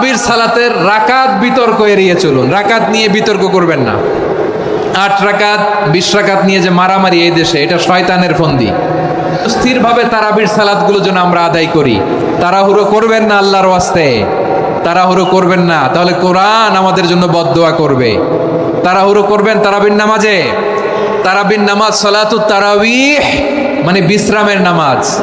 তারাবির সালাতের রাকাত বিতর্ক এড়িয়ে চলুন। রাকাত নিয়ে বিতর্ক করবেন না। আট রাকাত, বিশ রাকাত নিয়ে যে মারামারি এই দেশে, এটা শয়তানের ফন্দি। স্থিরভাবে তারাবির সালাতগুলো যেন আমরা আদায় করি। তাড়াহুড়ো করবেন না আল্লাহর ওয়াস্তে। তাড়াহুড়ো করবেন না। তাহলে কোরআন আমাদের জন্য বদদোয়া করবে। তাড়াহুড়ো করবেন তারাবির নামাজে। তারাবির নামাজ সলাতু তারাবিহ মানে বিশ্রামের নামাজ।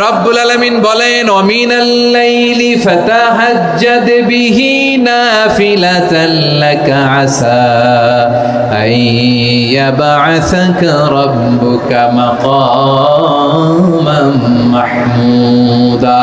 রব্বুল আলামিন বলেন অমিনাল লাইলি ফাতাহাজ্জাদ বিহি নাফিলাতান লাকা আসা আইয়াবআসাকা রাব্বুকা মাকামান মাহমুদা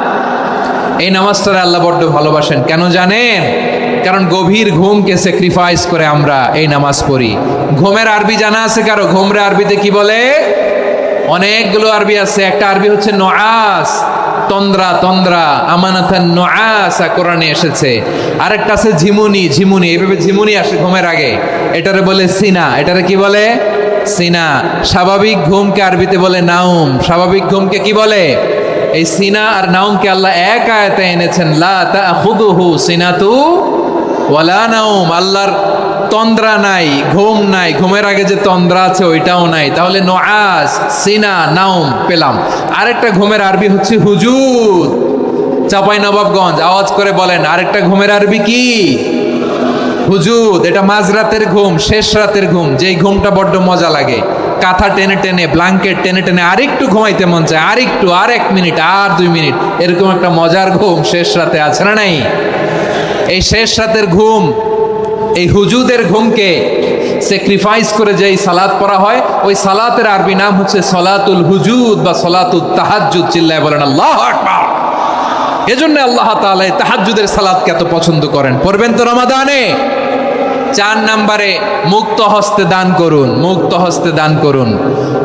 এই নামাজটারে আল্লাহ বড্ড ভালোবাসেন। কেন জানেন? কারণ গভীর ঘুমকে স্যাক্রিফাইস করে আমরা এই নামাজ পড়ি। ঘুমের আরবি জানা আছে কারও? ঘুমরে আরবিতে কি বলে? অনেকগুলো আরবি আছে। একটা আরবি হচ্ছে নোয়াস। তন্দ্রা তন্দ্রা আমানাথান নোয়াসা কোরআনে এসেছে। আরেকটা আছে ঝিমুনি ঝিমুনি। এইভাবে ঝিমুনি আসে ঘুমের আগে। এটারে বলে সিনা। এটারে কি বলে? সিনা। স্বাভাবিক ঘুমকে আরবিতে বলে নাউম স্বাভাবিক ঘুমকে কি বলে? এই সিনা আর নাউমকে আল্লাহ এক আয়াতে এনেছেন, লা তাখুদুহু সিনাতু ওয়ালা নাউম। আল্লাহর তন্দ্রা নাই, ঘুম নাই। ঘুমের আগে যে তন্দ্রা আছে ওইটাও নাই। তাহলে নোয়াজ, সিনা, নাউম পেলাম। আরেকটা ঘুমের আরবি হচ্ছে হুজুর। চাপাই নবাবগঞ্জ, আওয়াজ করে বলেন, আরেকটা ঘুমের আরবি কি? হুজুদ এটা মাঝরাতের ঘুম, শেষ রাতের ঘুম, যেই ঘুমটা বড্ড মজা লাগে। কাঁথা টেনে টেনে ব্ল্যাঙ্কেট টেনে টেনে আরেকটু ঘুমাইতে মন চায়, আরেকটু আর এক মিনিট, আর দুই মিনিট। এরকম একটা মজার ঘুম শেষ রাতে আছে না নাই? এই শেষ রাতের ঘুম, এই হুজুদের ঘুমকে স্যাক্রিফাইস করে যেই সালাত পড়া হয়, ওই সালাতের আরবি নাম হচ্ছে সলাতুল হুজুদ বা সলাতুল তাহাজ্জুদ, চিল্লায় বলেন, আল্লাহ এজন্য আল্লাহ তাআলা এই তাহাজ্জুদের সালাতকে এত পছন্দ করেন। পড়বেন তো রমাদানে। চার নাম্বারে মুক্ত হস্তে দান করুন মুক্ত হস্তে দান করুন।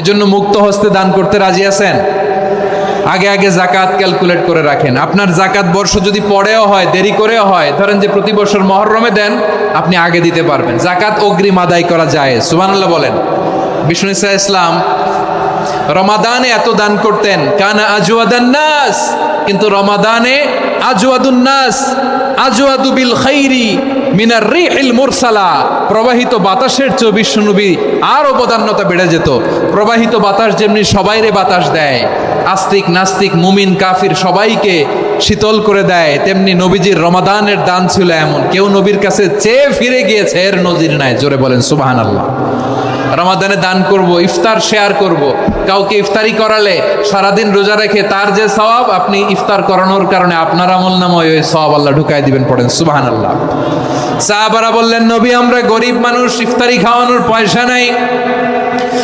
এজন্য মুক্ত হস্তে দান করতে রাজি আছেন? আগে আগে জাকাত ক্যালকুলেট করে রাখেন। আপনার জাকাত বর্ষ যদি পরেও হয়, দেরি করেও হয়, ধরেন যে প্রতি বছর মহরমে দেন, আপনি আগে দিতে পারবেন। জাকাত অগ্রিম আদায় করা যায় সুবহানাল্লাহ বলেন। বিষ্ণু ইসা ইসলাম, রমাদানে এত দান করতেন, কানা আজওয়াদান নাস, কিন্তু রমাদানে আজওয়াদুন নাস, আজওয়াদু বিল খাইরি মিনার রিহিল মুরসালা। প্রবাহিত বাতাসের চেয়ে বিশ্বনবী আরও প্রধান্যতা বেড়ে যেত। প্রবাহিত বাতাস যেমনি সবাইরে বাতাস দেয়, আস্তিক নাস্তিক, মুমিন, কাফির সবাইকে শীতল করে দেয়, তেমনি নবীজির রমাদানের দান ছিল এমন। কেউ নবীর কাছে চেয়ে ফিরে গিয়েছে, এর নজির নাই। জোরে বলেন সুবাহান আল্লাহ রমাদানে দান করব, ইফতার শেয়ার করব। কাউকে ইফতারি করালে সারাদিন রোজা রেখে তার যে সওয়াব, আপনি ইফতার করানোর কারণে আপনার আমল নাময় ওই স্বভাব আল্লাহ ঢুকাই দিবেন পড়েন। সুবাহান আল্লাহ সাহাবারা বললেন, নবী, আমরা গরিব মানুষ, ইফতারি খাওয়ানোর পয়সা নাই।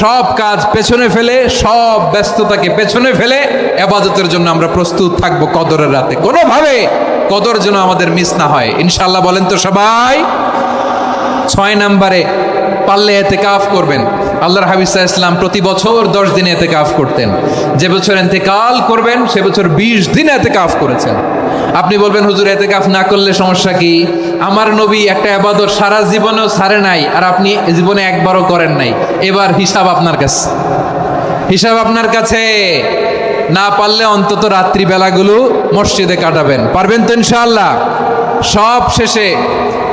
সব কাজ পেছনে ফেলে, সব ব্যস্ততাকে পেছনে ফেলে আবাদতের জন্য আমরা প্রস্তুত থাকব কদরের রাতে। কোনোভাবে কদর যেন আমাদের মিস না হয়। ইনশাল্লাহ বলেন তো সবাই। ছয় নম্বরে, পারলে এতে কাফ করবেন। আল্লাহর হাবিজ ইসলাম প্রতি বছর দশ দিনে এতে কাফ করতেন। যে বছর এতে কাল করবেন, সে বছর বিশ দিন এতে কাফ করেছেন। আপনি বলবেন, হুজুর এতে কাফ না করলে সমস্যা কি? আমার নবী একটা আবাদত সারা জীবনেও সারে নাই, আর আপনি জীবনে একবারও করেন নাই। এবার হিসাব আপনার কাছে। হিসাব আপনার কাছে। না পারলে অন্তত রাত্রিবেলাগুলো মসজিদে কাটাবেন। পারবেন তো ইনশাআল্লাহ? সব শেষে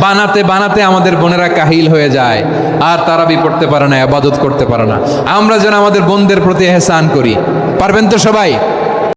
বানাতে বানাতে আমাদের বোনেরা কাহিল হয়ে যায়। আর তারা বি পড়তে পারে না, আবাদত করতে পারে না। আমরা যেন আমাদের বোনদের প্রতি এহসান করি। পারবেন তো সবাই?